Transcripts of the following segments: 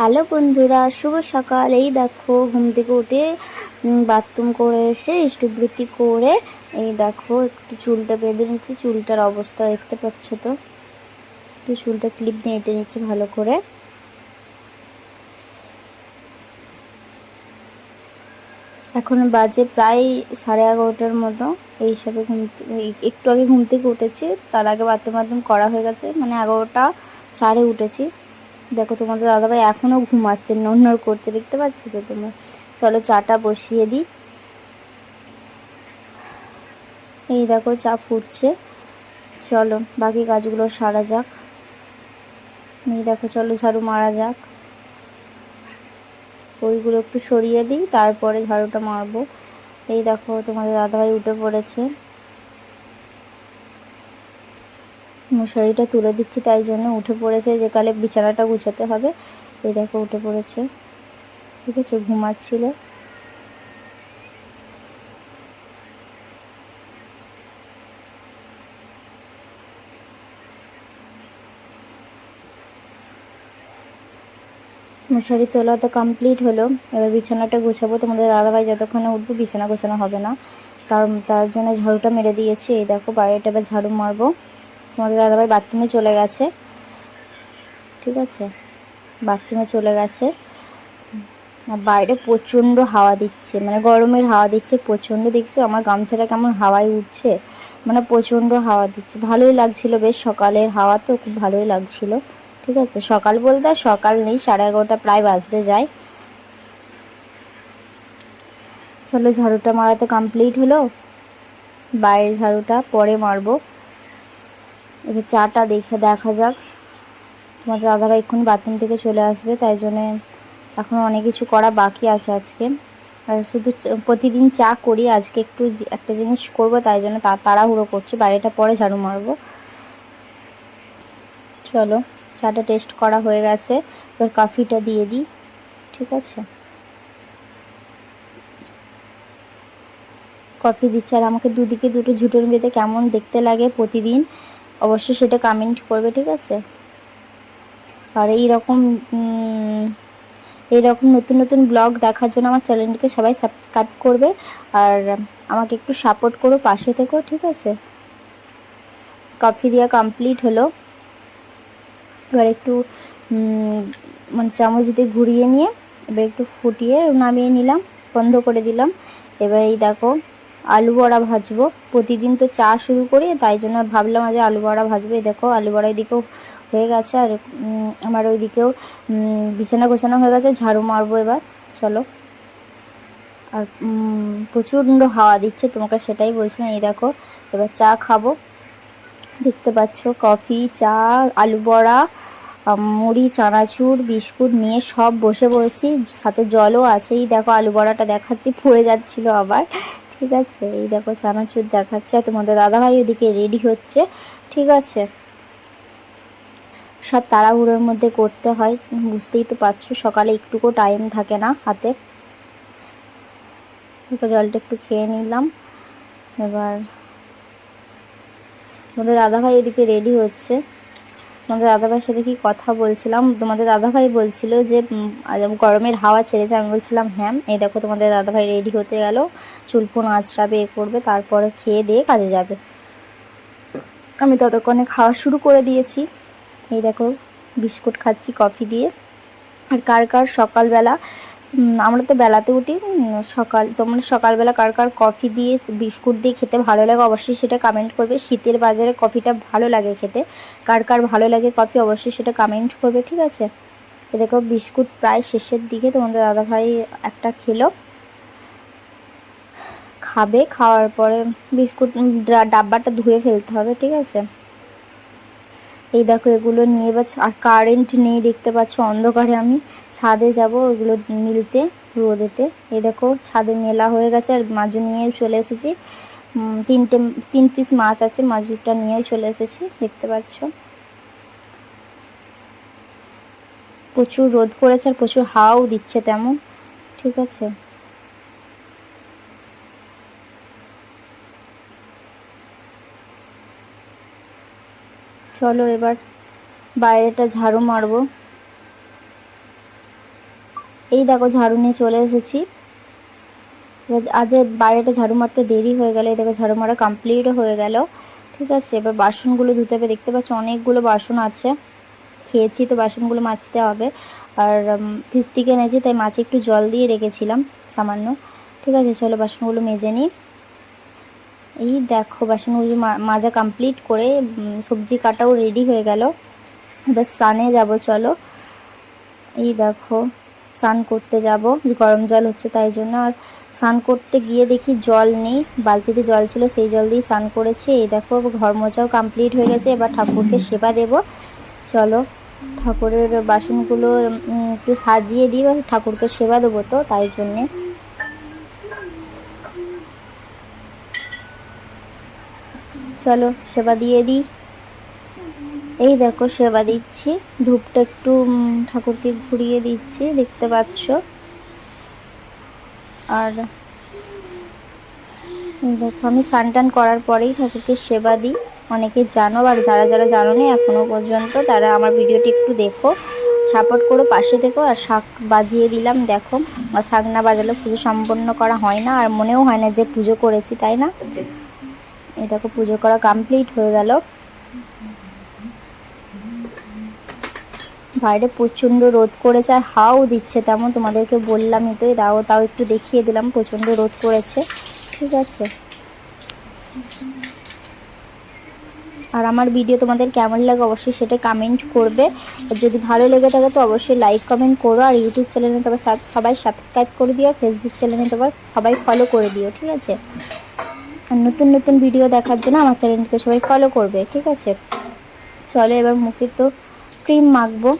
Hello বন্ধুরা, শুভ সকাল। এই দেখো, ঘুম থেকে উঠে বাথরুম করে এসে, ইষ্টবৃত্তি করে, এই দেখো, একটু চুলটা বেঁধে নিচ্ছি। চুলটার অবস্থা দেখতে পাচ্ছ তো? একটু চুলটা ক্লিপ দিয়ে এঁটে নিচ্ছি ভালো করে। এখন বাজে প্রায় সাড়ে এগারোটার মতো। এই হিসাবে ঘুম একটু আগে ঘুম থেকে উঠেছি। তার আগে বাথরুম বাথরুম করা হয়ে গেছে। মানে এগারোটা সাড়ে উঠেছি। দেখো, তোমাদের দাদাভাই এখনও ঘুমাচ্ছে নড়নড় করতে দেখতে পাচ্ছ তো তোমরা? চলো চাটা বসিয়ে দিই। এই দেখো, চা ফুটছে। চলো, বাকি কাজগুলো সারা যাক। এই দেখো, চলো ঝাড়ু মারা যাক। ওইগুলো একটু সরিয়ে দিই, তারপরে ঝাড়ুটা মারবো। এই দেখো, তোমাদের দাদাভাই উঠে পড়েছে। মশারিটা তুলে দিচ্ছি, তাই জন্য উঠে পড়েছে যে কালে বিছানাটা গুছাতে হবে। এই দেখো উঠে পড়েছে। ঠিক আছে ঘুমাচ্ছিল। মশারি তোলা তো কমপ্লিট হলো। এবার বিছানাটা গুছাবো। তোমাদের দাদাভাই যতক্ষণে উঠবো, বিছানা গোছানো হবে না। তার তার জন্য ঝাড়ুটা মেরে দিয়েছি। এই দেখো, বাইরেটা এবার ঝাড়ু মারবো। তোমাদের দাদাভাই বাথরুমে চলে গেছে। ঠিক আছে? বাথরুমে চলে গেছে। আর বাইরে প্রচণ্ড হাওয়া দিচ্ছে মানে গরমের হাওয়া দিচ্ছে, প্রচণ্ড দেখছি আমার গামছাটা কেমন হাওয়ায় উঠছে মানে প্রচণ্ড হাওয়া দিচ্ছে। ভালোই লাগছিল বেশ, সকালের হাওয়া তো খুব ভালোই লাগছিল। ঠিক আছে? সকাল বলতে সকাল নেই, সাড়ে এগারোটা প্রায় বাজতে যায়। চলো ঝাড়ুটা মারা তো কমপ্লিট হলো। বাইরের ঝাড়ুটা পরে মারবো। এবার চাটা দেখে দেখা যাক। তোমাদের দাদারা এক্ষুনি বাথরুম থেকে চলে আসবে, তাই জন্যে এখনও অনেক কিছু করা বাকি আছে আজকে। শুধু প্রতিদিন চা করি, আজকে একটু একটা জিনিস করব, তাই জন্য তা, তাড়াহুড়ো করছি, বাইরেটা পরে ঝাড়ু মারবো। চলো, চাটা টেস্ট করা হয়ে গেছে, এবার কফিটা দিয়ে দিই, ঠিক আছে? কফি দিচ্ছে, আর আমাকে দুদিকে দুটো ঝুটোর বেঁধে কেমন দেখতে লাগে প্রতিদিন। অবশ্যই সেটা কমেন্ট করবে, ঠিক আছে? আর এই রকম এইরকম নতুন নতুন ব্লগ দেখার জন্য আমার চ্যানেলটিকে সবাই সাবস্ক্রাইব করবে আর আমাকে একটু সাপোর্ট করো, পাশে থেকেও ঠিক আছে? কফি দেওয়া কমপ্লিট হলো। এবার একটু মানে চামচ দিয়ে ঘুরিয়ে নিয়ে, এবার একটু ফুটিয়ে নামিয়ে নিলাম, বন্ধ করে দিলাম। এবার এই দেখো আলু বড়া ভাজবো। প্রতিদিন তো চা শুরু করি, তাই জন্য ভাবলাম আজ আলু বড়া ভাজবো। দেখো, আলু বড়া এদিকেও হয়ে গেছে, আর আমার ওইদিকেও বিছানা গোছানো হয়ে গেছে, ঝাড়ু মারবো এবার, চলো। আর প্রচণ্ড হাওয়া দিচ্ছে, তোমাকে সেটাই বলছিলাম এই দেখো, এবার চা খাব। দেখতে পাচ্ছ, কফি, চা, আলু বড়া মুড়ি, চানাচুর, বিস্কুট নিয়ে সব বসে পড়েছি, সাথে জলও আছে। এই দেখো, আলু বড়াটা দেখাচ্ছি পড়ে যাচ্ছিল আবার। ঠিক আছে? এই দেখো চানাচুর দেখাচ্ছে, তোমাদের দাদাভাই ওদিকে রেডি হচ্ছে, ঠিক আছে? সব তাড়াহুড়োর মধ্যে করতে হয়, বুঝতেই তো পারছ, সকালে একটুকু টাইম থাকে না হাতে। জলটা একটু খেয়ে নিলাম, এবার। তোমাদের দাদাভাই এদিকে রেডি হচ্ছে। তোমাদের দাদাভাইয়ের সাথে কি কথা বলছিলাম? তোমাদের দাদাভাই বলছিল যে গরমের হাওয়া ছেড়েছে। আমি বলছিলাম হ্যাঁ এই দেখো তোমাদের দাদাভাই রেডি হতে গেল। চুলফোন আঁচড়াবে, এ করবে, তারপরে খেয়ে দিয়ে কাজে যাবে। আমি ততক্ষণে খাওয়া শুরু করে দিয়েছি। এই দেখো, বিস্কুট খাচ্ছি, কফি দিয়ে। আর কার কার সকালবেলা আমরা তো বেলাতে উঠি সকাল তোমরা সকালবেলা কার কার কফি দিয়ে বিস্কুট দিয়ে খেতে ভালো লাগে অবশ্যই সেটা কমেন্ট করবে। শীতের বাজারে কফিটা ভালো লাগে খেতে, কার কার ভালো লাগে কফি অবশ্যই সেটা কমেন্ট করবে, ঠিক আছে? দেখো, বিস্কুট প্রায় শেষের দিকে, তোমাদের দাদাভাই একটা খেলো। খাবে, খাওয়ার পরে বিস্কুট ডাব্বাটা ধুয়ে ফেলতে হবে, ঠিক আছে? এই দেখো, এগুলো নিয়ে এবার আর কারেন্ট নেই দেখতে পাচ্ছ, অন্ধকারে আমি ছাদে যাব, এগুলো মিলতে, রোদেতে। এই দেখো, ছাদে মেলা হয়ে গেছে, আর মাছ নিয়ে চলে এসেছি। তিনটে, তিন পিস মাছ আছে মাছটা নিয়েও চলে এসেছি, দেখতে পাচ্ছ। প্রচুর রোদ করেছে, আর প্রচুর হাওয়াও দিচ্ছে তেমন, ঠিক আছে। চলো এবার বাইরেটা ঝাড়ু মারবো। এই দেখো ঝাড়ু নিয়ে চলে এসেছি। এবার আজ বাইরেটা ঝাড়ু মারতে দেরি হয়ে গেল। এই দেখো ঝাড়ু মারা কমপ্লিটও হয়ে গেল। ঠিক আছে, এবার বাসনগুলো ধুতে হবে। দেখতে পাচ্ছ অনেকগুলো বাসন আছে। খেয়েছি তো বাসনগুলো মাজতে হবে। আর ফিস থেকে এনেছি, তাই মাছে একটু জল দিয়ে রেখেছিলাম সামান্য। ঠিক আছে, চলো বাসনগুলো মেজে নিই। এই দেখো, বাসন বাসনগুলো মাজা কমপ্লিট করে সবজি কাটাও রেডি হয়ে গেল। এবার স্নানে যাব, চলো। এই দেখো, স্নান করতে যাব। গরম জল হচ্ছে তাই জন্য। আর স্নান করতে গিয়ে দেখি জল নেই। বালতিতে জল ছিল, সেই জল দিয়ে স্নান করেছি। এই দেখো, ঘর মোছাও কমপ্লিট হয়ে গেছে। এবার ঠাকুরকে সেবা দেব। চলো, ঠাকুরের বাসনগুলো একটু সাজিয়ে দিই ঠাকুরকে সেবা দেবো তো, তাই জন্যে। চলো সেবা দিয়ে দিই। এই দেখো সেবা দিচ্ছি। ধূপটা একটু ঠাকুরকে ঘুরিয়ে দিচ্ছি, দেখতে পাচ্ছ? আর দেখো, আমি স্নান করার পরেই ঠাকুরকে সেবা দিই। অনেকে জানো, আর যারা যারা জানো নি এখনও পর্যন্ত, তারা আমার ভিডিওটি একটু দেখো, সাপোর্ট করো, পাশে দেখো আর শাক বাজিয়ে দিলাম, দেখো। আর শাক না বাজালে পুজো সম্পন্ন করা হয় না, আর মনেও হয় না যে পুজো করেছি, তাই না? দেখো পুজো করা কমপ্লিট হয়ে গেল। বাইরে প্রচণ্ড রোদ করেছে আর হাও দিচ্ছে, তেমন তোমাদেরকে বললামই তো দাও, তাও একটু দেখিয়ে দিলাম, প্রচণ্ড রোদ করেছে। ঠিক আছে। আর আমার ভিডিও তোমাদের কেমন লাগে অবশ্যই সেটা কমেন্ট করবে। আর যদি ভালো লেগে থাকে তো অবশ্যই লাইক কমেন্ট করো, আর ইউটিউব চ্যানেলে তোমার সবাই সাবস্ক্রাইব করে দিও, আর ফেসবুক চ্যানেলে তোমার সবাই ফলো করে দিও, ঠিক আছে? আর নতুন নতুন ভিডিও দেখার জন্য আমার চ্যানেলকে সবাই ফলো করবে, ঠিক আছে? চলো এবার মুখে তো ক্রিম মাখবো।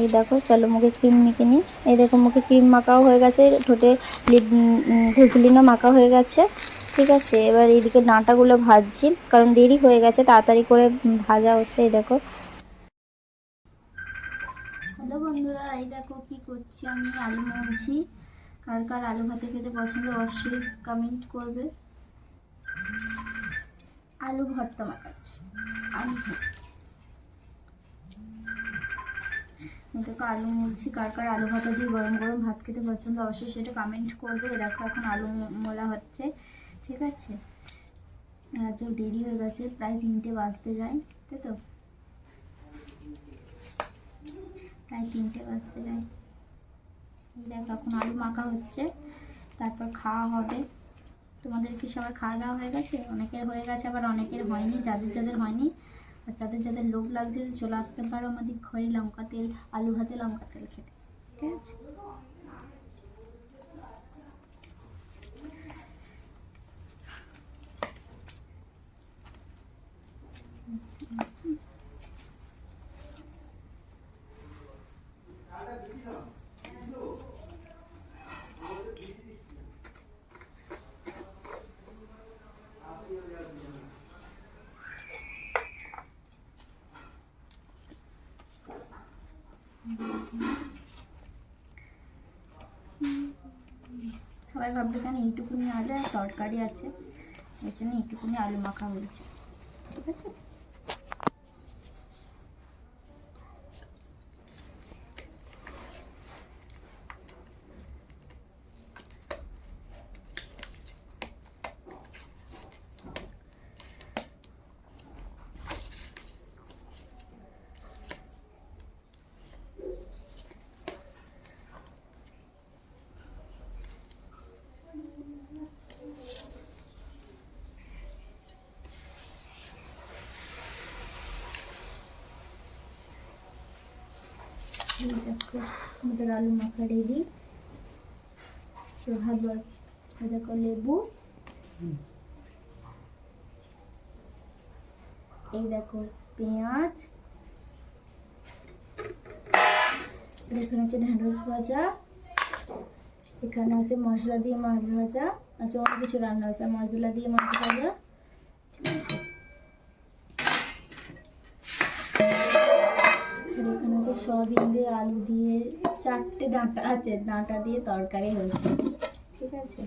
এই দেখো, চলো মুখে ক্রিম মেখে নিই। এই দেখো মুখে ক্রিম মাখাও হয়ে গেছে, ঠোঁটে লিপ ভেসলিনও মাখা হয়ে গেছে, ঠিক আছে? এবার এইদিকে ডাঁটাগুলো ভাজছি, কারণ দেরি হয়ে গেছে, তাড়াতাড়ি করে ভাজা হচ্ছে, এই দেখো। হ্যালো বন্ধুরা, এই দেখো কি করছি আমি, আলু মাখছি। কার কার আলু ভাতে খেতে পছন্দ অবশ্যই কমেন্ট করবে। আলু ভর্তা মাখাচ্ছি। আলু দেখো আলু মুলছি, কার কার আলু ভাতা দিয়ে গরম গরম ভাত খেতে পছন্দ অবশ্যই সেটা কমেন্ট করবে। দেখো এখন আলু মোলা হচ্ছে, ঠিক আছে? আজও দেরি হয়ে গেছে, প্রায় তিনটে বাজতে যায়, তাই তো? প্রায় তিনটে বাজতে যায়। দেখো এখন আলু মাখা হচ্ছে, তারপর খাওয়া হবে। তোমাদের কি সবার খাওয়া দাওয়া হয়ে গেছে? অনেকের হয়ে গেছে, আবার অনেকের হয়নি, যাদের যাদের হয়নি। আর যাদের যাদের লোক লাগছে, চলে আসতে পারো আমাদের ঘরে লঙ্কা তেল, আলু ভাতে লঙ্কা তেল খেতে। ঠিক আছে? সবাই ভাবলো, কেন এইটুকুনি আলু আর তরকারি আছে? ওই জন্য এইটুকুনি আলু মাখা হয়েছে। ঠিক আছে? দেখো আমাদের আলু মাখা রেডি ভালো দেখো লেবু। এই দেখো পেঁয়াজ। এখানে আছে ঢ্যাঁড়স ভাজা। এখানে আছে মশলা দিয়ে মাছ ভাজা। আচ্ছা অনেক কিছু রান্না হচ্ছে মশলা দিয়ে মাছ ভাজা। সয়াবিন দিয়ে আলু দিয়ে চারটে ডাঁটা আছে, ডাঁটা দিয়ে তরকারি হয়েছে। ঠিক আছে?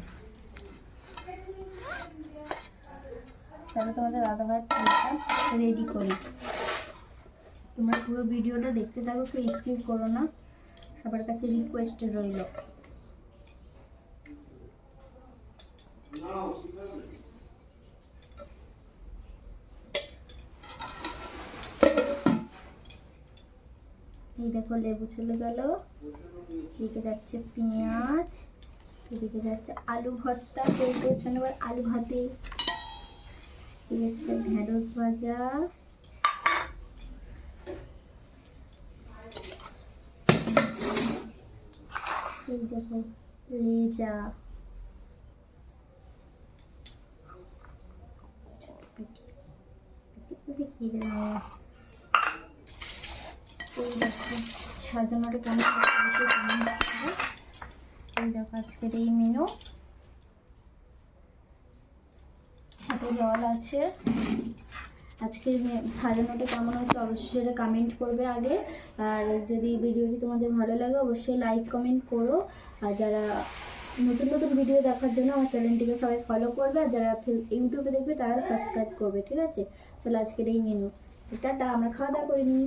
চলো তোমাদের দাদা ভাই রেডি করি তোমরা পুরো ভিডিওটা দেখতে থাকো, কেউ স্কিপ করো না। সবার কাছে রিকোয়েস্ট রইল। এই দেখো লেবু চলে গেল। এদিকে যাচ্ছে পেঁয়াজ, এদিকে যাচ্ছে আলু ভর্তা চান আবার আলু ভাতে। হচ্ছে ঢেঁড়স ভাজা। এই দেখো লেজা। ছোট পেটি পেটি পেটি খেয়ে দিলাম এই। এই দেখো আজকের এই মেনু সাথে জল আছে আজকের সাজানোটা কেমন হচ্ছে অবশ্যই সেটা কমেন্ট করবে আগে আর যদি ভিডিওটি তোমাদের ভালো লাগে অবশ্যই লাইক কমেন্ট করো আর যারা নতুন নতুন ভিডিও দেখার জন্য আমার চ্যানেলটিকে সবাই ফলো করবে আর যারা ইউটিউবে দেখবে তারা সাবস্ক্রাইব করবে ঠিক আছে চলো আজকের এই মেনু টাটা আমরা খাওয়া দাওয়া করে নিই